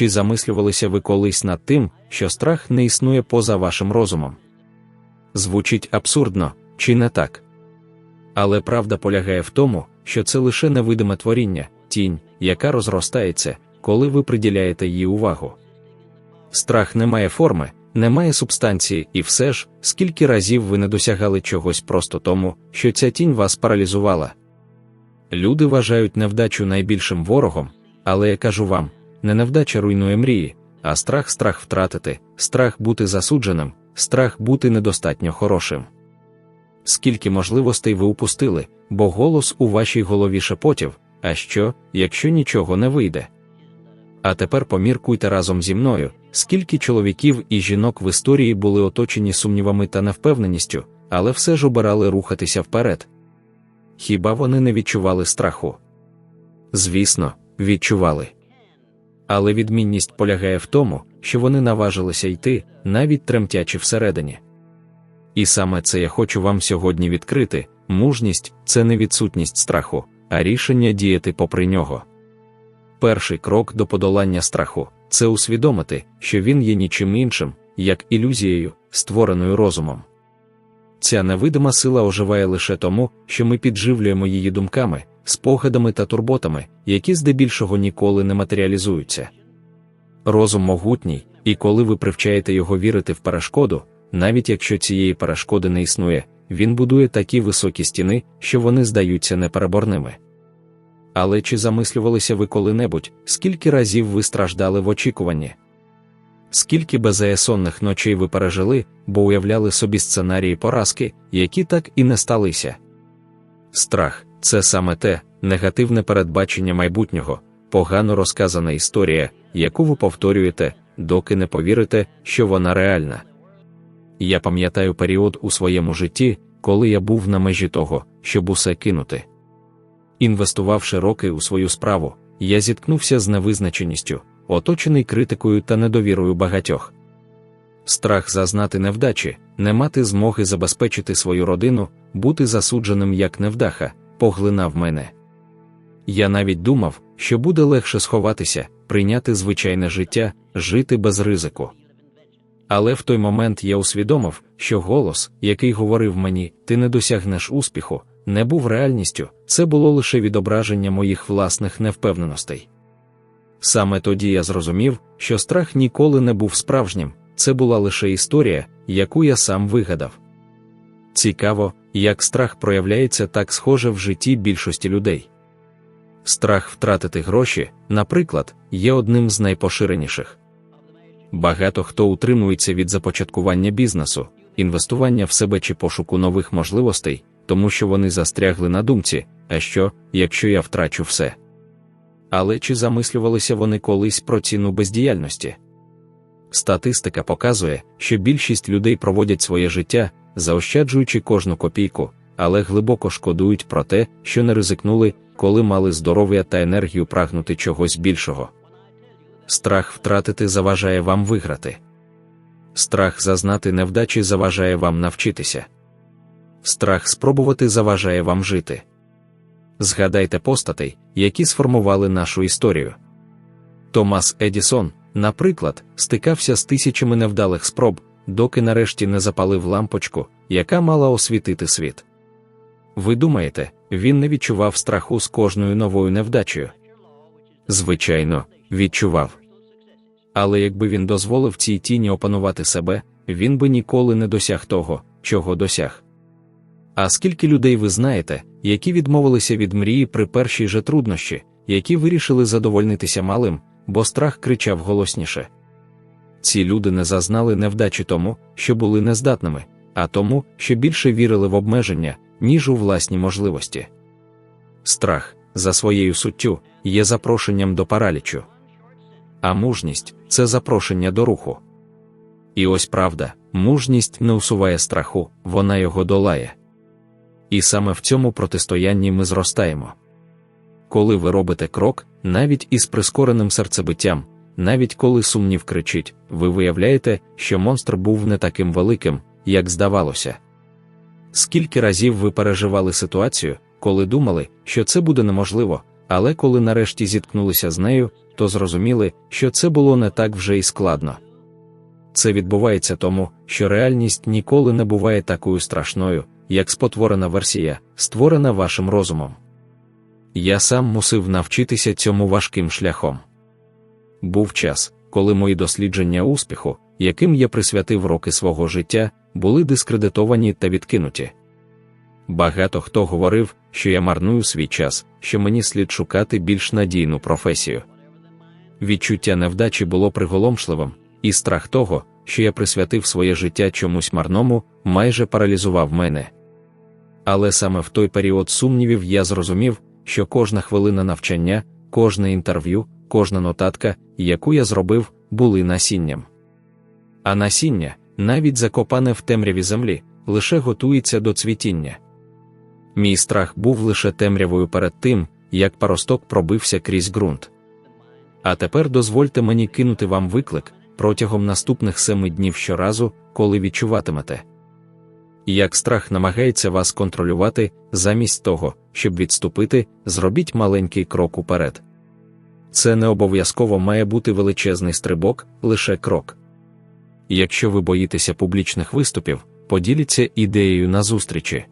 Чи замислювалися ви колись над тим, що страх не існує поза вашим розумом? Звучить абсурдно, чи не так? Але правда полягає в тому, що це лише невидиме творіння, тінь, яка розростається, коли ви приділяєте їй увагу. Страх не має форми, не має субстанції, і все ж, скільки разів ви не досягали чогось просто тому, що ця тінь вас паралізувала. Люди вважають невдачу найбільшим ворогом, але я кажу вам, не невдача руйнує мрії, а страх страх втратити, страх бути засудженим, страх бути недостатньо хорошим. Скільки можливостей ви упустили, бо голос у вашій голові шепотів, а що, якщо нічого не вийде? А тепер поміркуйте разом зі мною, скільки чоловіків і жінок в історії були оточені сумнівами та невпевненістю, але все ж обирали рухатися вперед. Хіба вони не відчували страху? Звісно, відчували. Але відмінність полягає в тому, що вони наважилися йти, навіть тремтячи всередині. І саме це я хочу вам сьогодні відкрити: мужність це не відсутність страху, а рішення діяти попри нього. Перший крок до подолання страху це усвідомити, що він є нічим іншим, як ілюзією, створеною розумом. Ця невидима сила оживає лише тому, що ми підживлюємо її думками, спогадами та турботами, які здебільшого ніколи не матеріалізуються. Розум могутній, і коли ви привчаєте його вірити в перешкоду, навіть якщо цієї перешкоди не існує, він будує такі високі стіни, що вони здаються непереборними. Але чи замислювалися ви коли-небудь, скільки разів ви страждали в очікуванні? Скільки беззаєсонних ночей ви пережили, бо уявляли собі сценарії поразки, які так і не сталися? Страх це саме те негативне передбачення майбутнього, погано розказана історія, яку ви повторюєте, доки не повірите, що вона реальна. Я пам'ятаю період у своєму житті, коли я був на межі того, щоб усе кинути. Інвестувавши роки у свою справу, я зіткнувся з невизначеністю, оточений критикою та недовірою багатьох. Страх зазнати невдачі, не мати змоги забезпечити свою родину, бути засудженим як невдаха, поглинав мене. Я навіть думав, що буде легше сховатися, прийняти звичайне життя, жити без ризику. Але в той момент я усвідомив, що голос, який говорив мені, ти не досягнеш успіху, не був реальністю, це було лише відображення моїх власних невпевненостей. Саме тоді я зрозумів, що страх ніколи не був справжнім, це була лише історія, яку я сам вигадав. Цікаво, як страх проявляється так схоже в житті більшості людей. Страх втратити гроші, наприклад, є одним з найпоширеніших. Багато хто утримується від започаткування бізнесу, інвестування в себе чи пошуку нових можливостей, тому що вони застрягли на думці, а що, якщо я втрачу все. Але чи замислювалися вони колись про ціну бездіяльності? Статистика показує, що більшість людей проводять своє життя, заощаджуючи кожну копійку, але глибоко шкодують про те, що не ризикнули, коли мали здоров'я та енергію прагнути чогось більшого. Страх втратити заважає вам виграти. Страх зазнати невдачі заважає вам навчитися. Страх спробувати заважає вам жити. Згадайте постатей, які сформували нашу історію. Томас Едісон, наприклад, стикався з тисячами невдалих спроб, доки нарешті не запалив лампочку, яка мала освітити світ. Ви думаєте, він не відчував страху з кожною новою невдачею? Звичайно, відчував. Але якби він дозволив цій тіні опанувати себе, він би ніколи не досяг того, чого досяг. А скільки людей ви знаєте, які відмовилися від мрії при першій же труднощі, які вирішили задовольнитися малим, бо страх кричав голосніше. Ці люди не зазнали невдачі тому, що були нездатними, а тому, що більше вірили в обмеження, ніж у власні можливості. Страх, за своєю суттю, є запрошенням до паралічу. А мужність це запрошення до руху. І ось правда, мужність не усуває страху, вона його долає. І саме в цьому протистоянні ми зростаємо. Коли ви робите крок, навіть із прискореним серцебиттям, навіть коли сумнів кричить, ви виявляєте, що монстр був не таким великим, як здавалося. Скільки разів ви переживали ситуацію, коли думали, що це буде неможливо, але коли нарешті зіткнулися з нею, то зрозуміли, що це було не так вже й складно. Це відбувається тому, що реальність ніколи не буває такою страшною, як спотворена версія, створена вашим розумом. Я сам мусив навчитися цьому важким шляхом. Був час, коли мої дослідження успіху, яким я присвятив роки свого життя, були дискредитовані та відкинуті. Багато хто говорив, що я марную свій час, що мені слід шукати більш надійну професію. Відчуття невдачі було приголомшливим, і страх того, що я присвятив своє життя чомусь марному, майже паралізував мене. Але саме в той період сумнівів я зрозумів, що кожна хвилина навчання, кожне інтерв'ю, кожна нотатка, яку я зробив, були насінням. А насіння, навіть закопане в темряві землі, лише готується до цвітіння. Мій страх був лише темрявою перед тим, як паросток пробився крізь ґрунт. А тепер дозвольте мені кинути вам виклик протягом наступних семи днів щоразу, коли відчуватимете. Як страх намагається вас контролювати, замість того, щоб відступити, зробіть маленький крок уперед. Це не обов'язково має бути величезний стрибок, лише крок. Якщо ви боїтеся публічних виступів, поділіться ідеєю на зустрічі.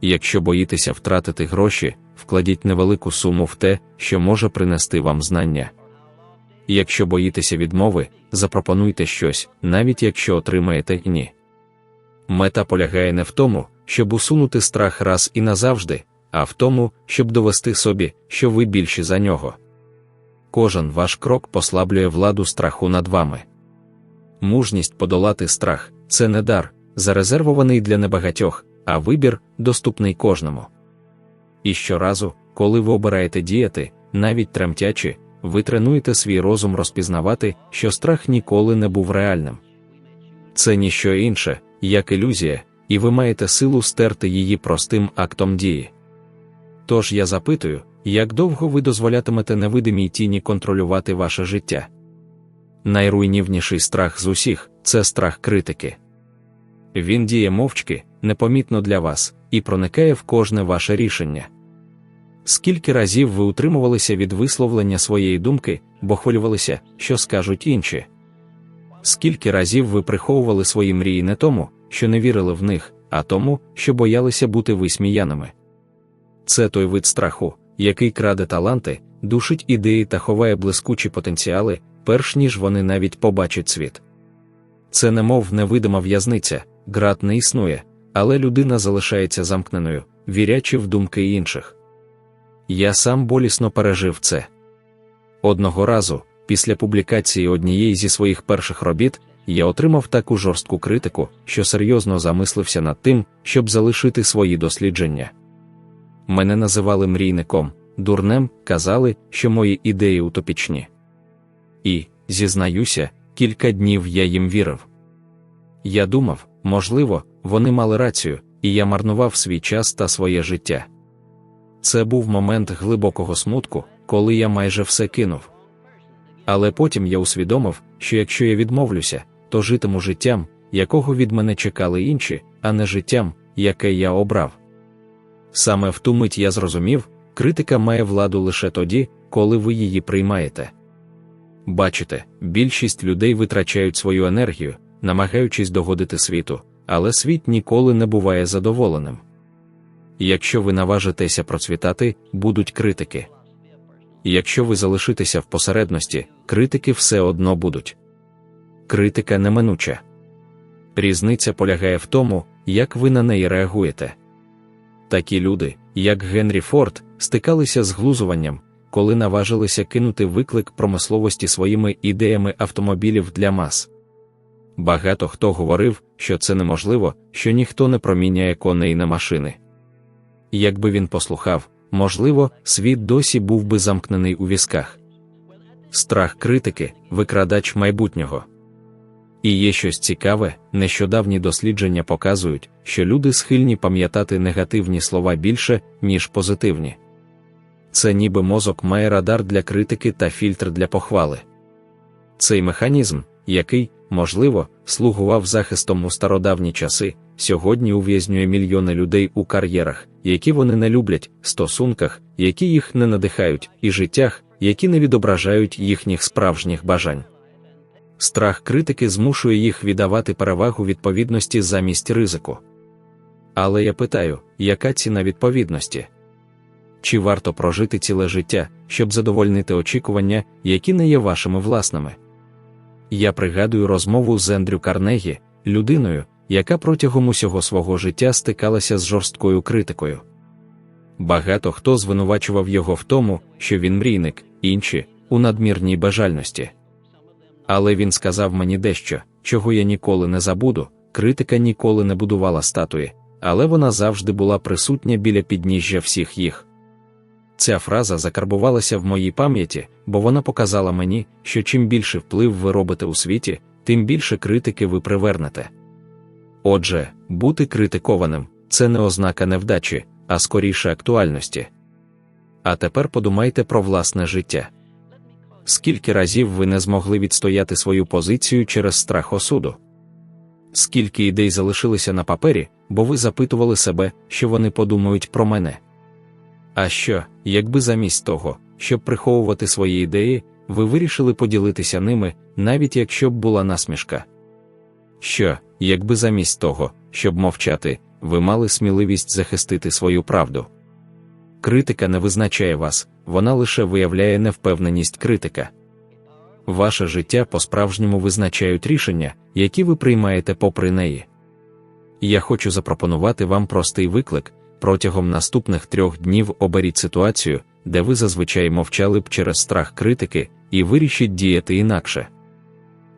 Якщо боїтеся втратити гроші, вкладіть невелику суму в те, що може принести вам знання. Якщо боїтеся відмови, запропонуйте щось, навіть якщо отримаєте ні. Мета полягає не в тому, щоб усунути страх раз і назавжди, а в тому, щоб довести собі, що ви більші за нього. Кожен ваш крок послаблює владу страху над вами. Мужність подолати страх це не дар, зарезервований для небагатьох, а вибір, доступний кожному. І щоразу, коли ви обираєте діяти, навіть тремтячи, ви тренуєте свій розум розпізнавати, що страх ніколи не був реальним. Це ніщо інше, як ілюзія, і ви маєте силу стерти її простим актом дії. Тож я запитую, як довго ви дозволятимете невидимій тіні контролювати ваше життя? Найруйнівніший страх з усіх це страх критики. Він діє мовчки, непомітно для вас, і проникає в кожне ваше рішення. Скільки разів ви утримувалися від висловлення своєї думки, бо хвилювалися, що скажуть інші? Скільки разів ви приховували свої мрії не тому, що не вірили в них, а тому, що боялися бути висміяними? Це той вид страху, який краде таланти, душить ідеї та ховає блискучі потенціали, перш ніж вони навіть побачать світ. Це немов невидима в'язниця, град не існує, але людина залишається замкненою, вірячи в думки інших. Я сам болісно пережив це. Одного разу, після публікації однієї зі своїх перших робіт, я отримав таку жорстку критику, що серйозно замислився над тим, щоб залишити свої дослідження. Мене називали мрійником, дурнем, казали, що мої ідеї утопічні. І, зізнаюся, кілька днів я їм вірив. Я думав, можливо, вони мали рацію, і я марнував свій час та своє життя. Це був момент глибокого смутку, коли я майже все кинув. Але потім я усвідомив, що якщо я відмовлюся, то житиму життям, якого від мене чекали інші, а не життям, яке я обрав. Саме в ту мить я зрозумів, критика має владу лише тоді, коли ви її приймаєте. Бачите, більшість людей витрачають свою енергію, намагаючись догодити світу, але світ ніколи не буває задоволеним. Якщо ви наважитеся процвітати, будуть критики. Якщо ви залишитеся в посередності, критики все одно будуть. Критика неминуча. Різниця полягає в тому, як ви на неї реагуєте. Такі люди, як Генрі Форд, стикалися з глузуванням, коли наважилися кинути виклик промисловості своїми ідеями автомобілів для мас. Багато хто говорив, що це неможливо, що ніхто не проміняє коней на машини. Якби він послухав, можливо, світ досі був би замкнений у візках. Страх критики, викрадач майбутнього. І є щось цікаве, нещодавні дослідження показують, що люди схильні пам'ятати негативні слова більше, ніж позитивні. Це ніби мозок має радар для критики та фільтр для похвали. Цей механізм, який, можливо, слугував захистом у стародавні часи, сьогодні ув'язнює мільйони людей у кар'єрах, які вони не люблять, стосунках, які їх не надихають, і життях, які не відображають їхніх справжніх бажань. Страх критики змушує їх віддавати перевагу відповідності замість ризику. Але я питаю, яка ціна відповідності? Чи варто прожити ціле життя, щоб задовольнити очікування, які не є вашими власними? Я пригадую розмову з Ендрю Карнегі, людиною, яка протягом усього свого життя стикалася з жорсткою критикою. Багато хто звинувачував його в тому, що він мрійник, інші у надмірній бажальності. Але він сказав мені дещо, чого я ніколи не забуду. Критика ніколи не будувала статуї, але вона завжди була присутня біля підніжжя всіх їх. Ця фраза закарбувалася в моїй пам'яті, бо вона показала мені, що чим більше вплив ви робите у світі, тим більше критики ви привернете. Отже, бути критикованим це не ознака невдачі, а скоріше актуальності. А тепер подумайте про власне життя. Скільки разів ви не змогли відстояти свою позицію через страх осуду? Скільки ідей залишилися на папері, бо ви запитували себе, що вони подумають про мене? А що, якби замість того, щоб приховувати свої ідеї, ви вирішили поділитися ними, навіть якщо б була насмішка? Що, якби замість того, щоб мовчати, ви мали сміливість захистити свою правду? Критика не визначає вас, вона лише виявляє невпевненість критика. Ваше життя по-справжньому визначають рішення, які ви приймаєте попри неї. Я хочу запропонувати вам простий виклик протягом наступних трьох днів оберіть ситуацію, де ви зазвичай мовчали б через страх критики, і вирішіть діяти інакше.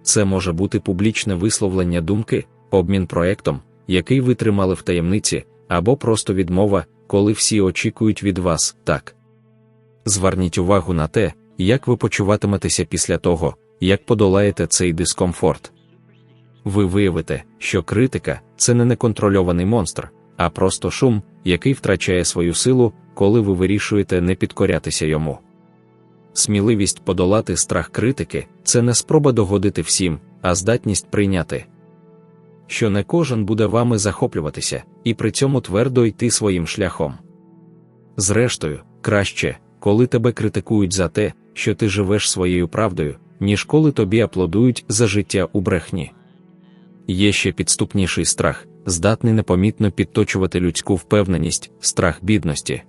Це може бути публічне висловлення думки, обмін проектом, який ви тримали в таємниці, або просто відмова, коли всі очікують від вас так. Зверніть увагу на те, як ви почуватиметеся після того, як подолаєте цей дискомфорт. Ви виявите, що критика це не неконтрольований монстр, а просто шум, який втрачає свою силу, коли ви вирішуєте не підкорятися йому. Сміливість подолати страх критики це не спроба догодити всім, а здатність прийняти, що не кожен буде вами захоплюватися, і при цьому твердо йти своїм шляхом. Зрештою, краще, коли тебе критикують за те, що ти живеш своєю правдою, ніж коли тобі аплодують за життя у брехні. Є ще підступніший страх, здатний непомітно підточувати людську впевненість, страх бідності.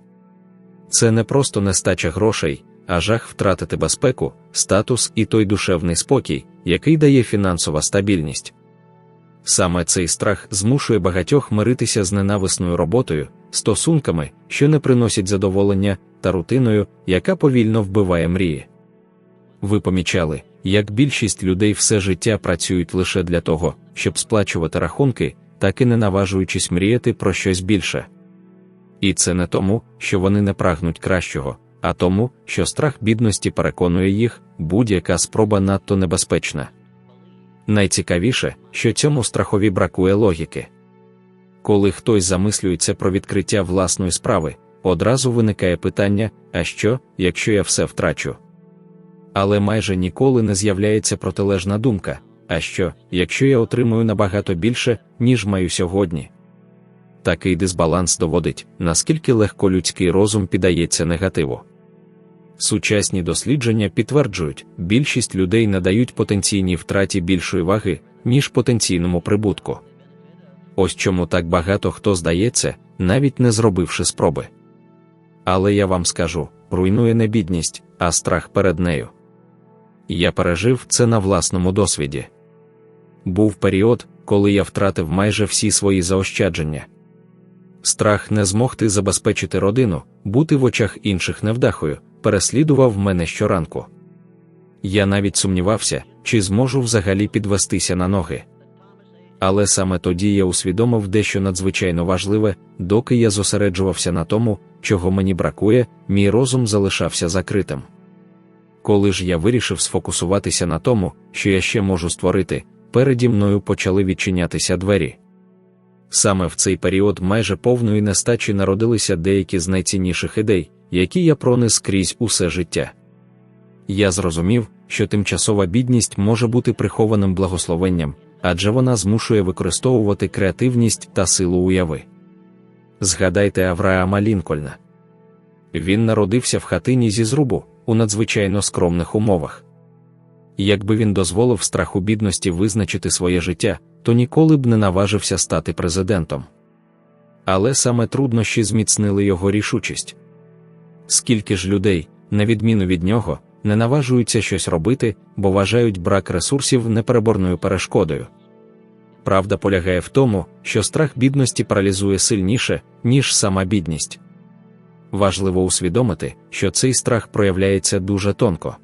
Це не просто нестача грошей, а жах втратити безпеку, статус і той душевний спокій, який дає фінансова стабільність. Саме цей страх змушує багатьох миритися з ненависною роботою, стосунками, що не приносять задоволення, та рутиною, яка повільно вбиває мрії. Ви помічали, як більшість людей все життя працюють лише для того, щоб сплачувати рахунки, так і не наважуючись мріяти про щось більше. І це не тому, що вони не прагнуть кращого, а тому, що страх бідності переконує їх, будь-яка спроба надто небезпечна. Найцікавіше, що цьому страхові бракує логіки. Коли хтось замислюється про відкриття власної справи, одразу виникає питання: а що, якщо я все втрачу? Але майже ніколи не з'являється протилежна думка: а що, якщо я отримую набагато більше, ніж маю сьогодні? Такий дисбаланс доводить, наскільки легко людський розум піддається негативу. Сучасні дослідження підтверджують, більшість людей надають потенційній втраті більшої ваги, ніж потенційному прибутку. Ось чому так багато хто здається, навіть не зробивши спроби. Але я вам скажу: руйнує не бідність, а страх перед нею. Я пережив це на власному досвіді. Був період, коли я втратив майже всі свої заощадження. Страх не змогти забезпечити родину, бути в очах інших невдахою, переслідував мене щоранку. Я навіть сумнівався, чи зможу взагалі підвестися на ноги. Але саме тоді я усвідомив дещо надзвичайно важливе, доки я зосереджувався на тому, чого мені бракує, мій розум залишався закритим. Коли ж я вирішив сфокусуватися на тому, що я ще можу створити, переді мною почали відчинятися двері. Саме в цей період майже повної нестачі народилися деякі з найцінніших ідей, які я пронес крізь усе життя. Я зрозумів, що тимчасова бідність може бути прихованим благословенням, адже вона змушує використовувати креативність та силу уяви. Згадайте Авраама Лінкольна. Він народився в хатині зі зрубу у надзвичайно скромних умовах. Якби він дозволив страху бідності визначити своє життя, то ніколи б не наважився стати президентом. Але саме труднощі зміцнили його рішучість. Скільки ж людей, на відміну від нього, не наважуються щось робити, бо вважають брак ресурсів непереборною перешкодою. Правда полягає в тому, що страх бідності паралізує сильніше, ніж сама бідність. Важливо усвідомити, що цей страх проявляється дуже тонко.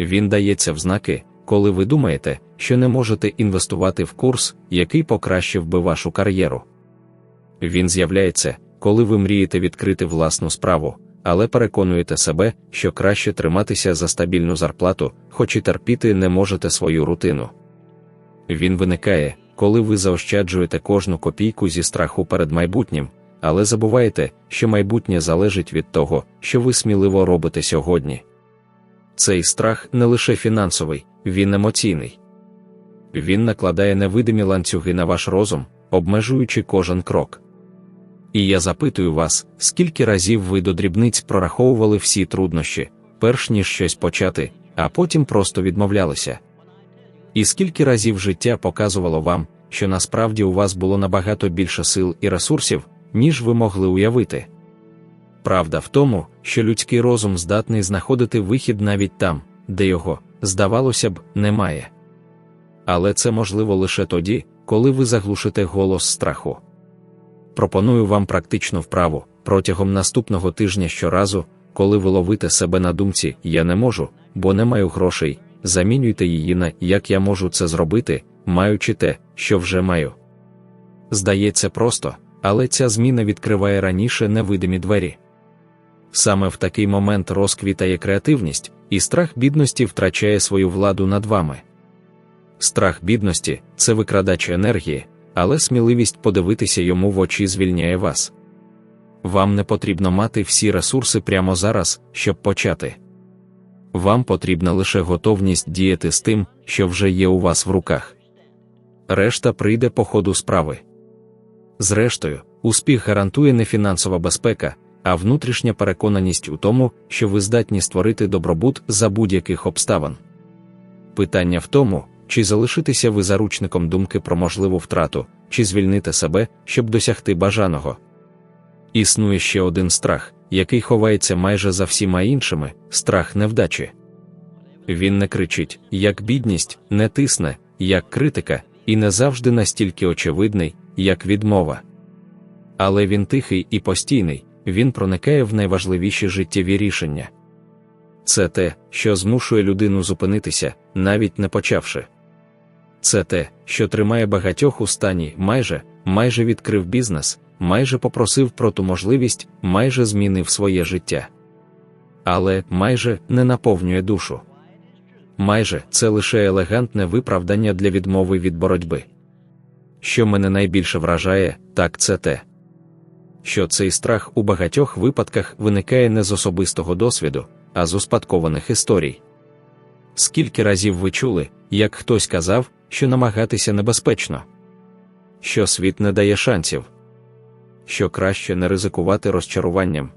Він дається в знаки, коли ви думаєте, що не можете інвестувати в курс, який покращив би вашу кар'єру. Він з'являється, коли ви мрієте відкрити власну справу, але переконуєте себе, що краще триматися за стабільну зарплату, хоч і терпіти не можете свою рутину. Він виникає, коли ви заощаджуєте кожну копійку зі страху перед майбутнім, але забуваєте, що майбутнє залежить від того, що ви сміливо робите сьогодні. Цей страх не лише фінансовий, він емоційний. Він накладає невидимі ланцюги на ваш розум, обмежуючи кожен крок. І я запитую вас, скільки разів ви до дрібниць прораховували всі труднощі, перш ніж щось почати, а потім просто відмовлялися. І скільки разів життя показувало вам, що насправді у вас було набагато більше сил і ресурсів, ніж ви могли уявити. Правда в тому, що людський розум здатний знаходити вихід навіть там, де його, здавалося б, немає. Але це можливо лише тоді, коли ви заглушите голос страху. Пропоную вам практичну вправу протягом наступного тижня щоразу, коли ви ловите себе на думці Я не можу, бо не маю грошей, замінюйте її на як я можу це зробити, маючи те, що вже маю. Здається просто, але ця зміна відкриває раніше невидимі двері. Саме в такий момент розквітає креативність, і страх бідності втрачає свою владу над вами. Страх бідності це викрадач енергії, але сміливість подивитися йому в очі звільняє вас. Вам не потрібно мати всі ресурси прямо зараз, щоб почати. Вам потрібна лише готовність діяти з тим, що вже є у вас в руках. Решта прийде по ходу справи. Зрештою, успіх гарантує не фінансова безпека, а внутрішня переконаність у тому, що ви здатні створити добробут за будь-яких обставин. Питання в тому, чи залишитися ви заручником думки про можливу втрату, чи звільнити себе, щоб досягти бажаного. Існує ще один страх, який ховається майже за всіма іншими страх невдачі. Він не кричить, як бідність, не тисне, як критика, і не завжди настільки очевидний, як відмова. Але він тихий і постійний, він проникає в найважливіші життєві рішення. Це те, що змушує людину зупинитися, навіть не почавши. Це те, що тримає багатьох у стані, майже, майже відкрив бізнес, майже попросив про ту можливість, майже змінив своє життя. Але майже не наповнює душу. Майже це лише елегантне виправдання для відмови від боротьби. Що мене найбільше вражає, так це те, що цей страх у багатьох випадках виникає не з особистого досвіду, а з успадкованих історій. Скільки разів ви чули, як хтось казав, що намагатися небезпечно, що світ не дає шансів, що краще не ризикувати розчаруванням.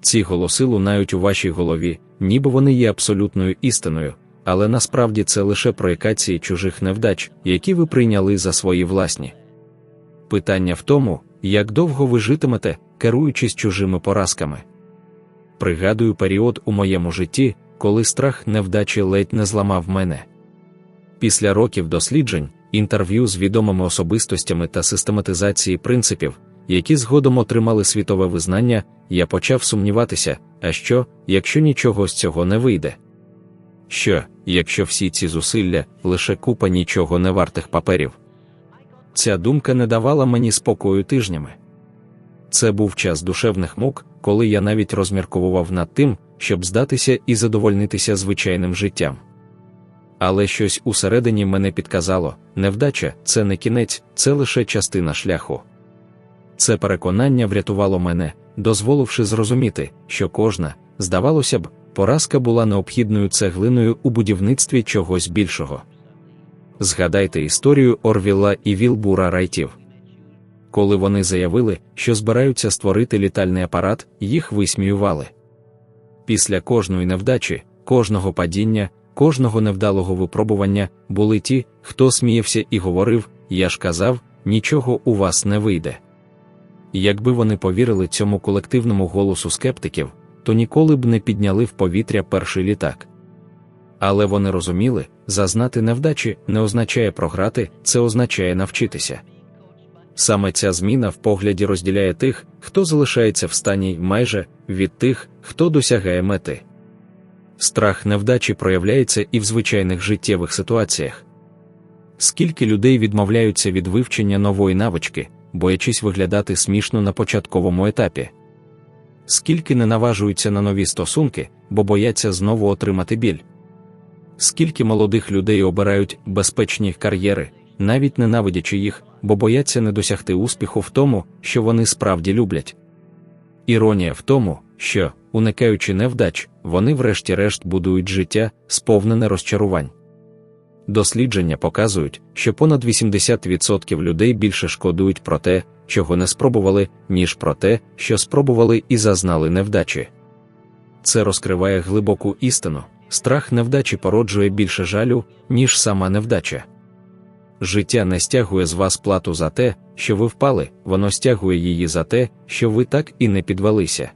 Ці голоси лунають у вашій голові, ніби вони є абсолютною істиною, але насправді це лише проєкації чужих невдач, які ви прийняли за свої власні. Питання в тому, як довго ви житимете, керуючись чужими поразками. Пригадую період у моєму житті, коли страх невдачі ледь не зламав мене. Після років досліджень, інтерв'ю з відомими особистостями та систематизації принципів, які згодом отримали світове визнання, я почав сумніватися, а що, якщо нічого з цього не вийде? Що, якщо всі ці зусилля лише купа нічого не вартих паперів? Ця думка не давала мені спокою тижнями. Це був час душевних мук, коли я навіть розмірковував над тим, щоб здатися і задовольнитися звичайним життям. Але щось усередині мене підказало: невдача це не кінець, це лише частина шляху. Це переконання врятувало мене, дозволивши зрозуміти, що кожна, здавалося б, поразка була необхідною цеглиною у будівництві чогось більшого. згадайте історію Орвіла і Вілбура Райтів. Коли вони заявили, що збираються створити літальний апарат, їх висміювали. Після кожної невдачі, кожного падіння, кожного невдалого випробування були ті, хто сміявся і говорив: Я ж казав, нічого у вас не вийде. Якби вони повірили цьому колективному голосу скептиків, то ніколи б не підняли в повітря перший літак. Але вони розуміли, зазнати невдачі не означає програти, це означає навчитися. Саме ця зміна в погляді розділяє тих, хто залишається в стані майже від тих, хто досягає мети. Страх невдачі проявляється і в звичайних життєвих ситуаціях. Скільки людей відмовляються від вивчення нової навички, боячись виглядати смішно на початковому етапі, скільки не наважуються на нові стосунки, бо бояться знову отримати біль. Скільки молодих людей обирають безпечні кар'єри, навіть ненавидячи їх, бо бояться не досягти успіху в тому, що вони справді люблять. Іронія в тому, що, уникаючи невдач, вони врешті-решт будують життя, сповнене розчарувань. Дослідження показують, що понад 80% людей більше шкодують про те, чого не спробували, ніж про те, що спробували і зазнали невдачі. Це розкриває глибоку істину, страх невдачі породжує більше жалю, ніж сама невдача. Життя не стягує з вас плату за те, що ви впали, воно стягує її за те, що ви так і не підвелися.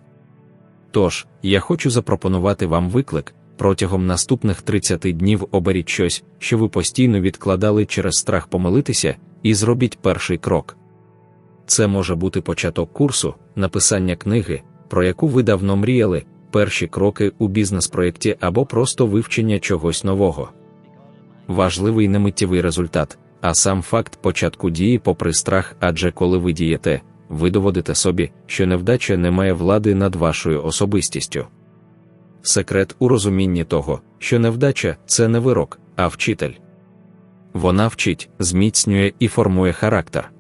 Тож, я хочу запропонувати вам виклик протягом наступних 30 днів оберіть щось, що ви постійно відкладали через страх помилитися, і зробіть перший крок. Це може бути початок курсу, написання книги, про яку ви давно мріяли, перші кроки у бізнес-проєкті або просто вивчення чогось нового. Важливий не миттєвий результат, а сам факт початку дії попри страх, адже коли ви дієте, ви доводите собі, що невдача не має влади над вашою особистістю. Секрет у розумінні того, що невдача це не вирок, а вчитель. Вона вчить, зміцнює і формує характер.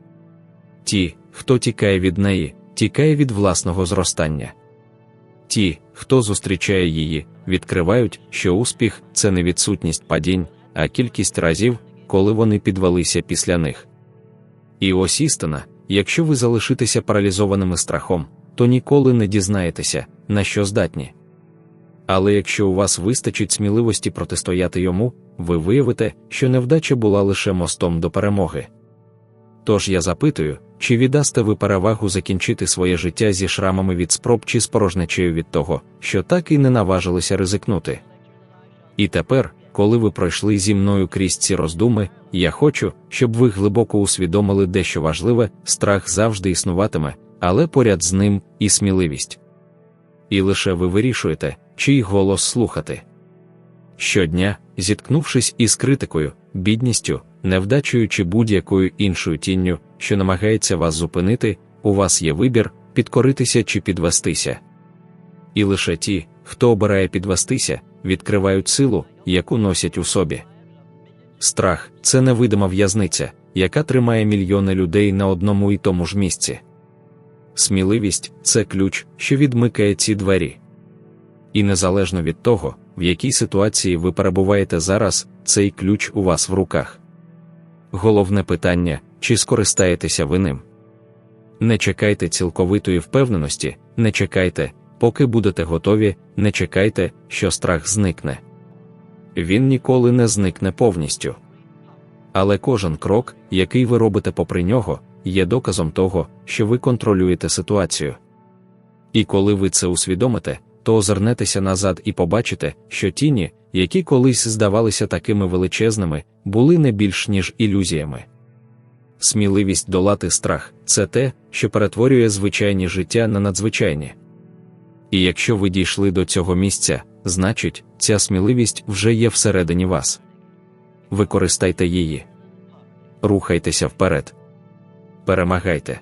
Ті, хто тікає від неї, тікає від власного зростання. Ті, хто зустрічає її, відкривають, що успіх це не відсутність падінь, а кількість разів, коли вони підвелися після них. І ось істина, якщо ви залишитеся паралізованими страхом, то ніколи не дізнаєтеся, на що здатні. Але якщо у вас вистачить сміливості протистояти йому, ви виявите, що невдача була лише мостом до перемоги. Тож я запитую, чи віддасте ви перевагу закінчити своє життя зі шрамами від спроб чи з порожнечею від того, що так і не наважилися ризикнути. І тепер, коли ви пройшли зі мною крізь ці роздуми, я хочу, щоб ви глибоко усвідомили дещо важливе, страх завжди існуватиме, але поряд з ним і сміливість. І лише ви вирішуєте, чий голос слухати. Щодня, зіткнувшись із критикою, бідністю, невдачею чи будь-якою іншою тінню, що намагається вас зупинити, у вас є вибір, підкоритися чи підвестися. І лише ті, хто обирає підвестися, відкривають силу, яку носять у собі. Страх це невидима в'язниця, яка тримає мільйони людей на одному і тому ж місці. Сміливість це ключ, що відмикає ці двері. І незалежно від того, в якій ситуації ви перебуваєте зараз, цей ключ у вас в руках. Головне питання чи скористаєтеся ви ним. Не чекайте цілковитої впевненості, не чекайте, поки будете готові, не чекайте, що страх зникне. Він ніколи не зникне повністю. Але кожен крок, який ви робите попри нього, є доказом того, що ви контролюєте ситуацію. І коли ви це усвідомите, то озирнетеся назад і побачите, що тіні, які колись здавалися такими величезними, були не більш ніж ілюзіями. Сміливість долати страх це те, що перетворює звичайні життя на надзвичайні. І якщо ви дійшли до цього місця, значить, ця сміливість вже є всередині вас. Використайте її, рухайтеся вперед, перемагайте.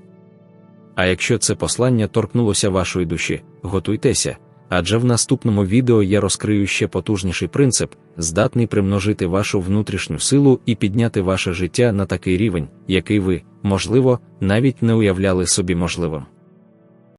А якщо це послання торкнулося вашої душі, готуйтеся, адже в наступному відео я розкрию ще потужніший принцип, здатний примножити вашу внутрішню силу і підняти ваше життя на такий рівень, який ви, можливо, навіть не уявляли собі можливим.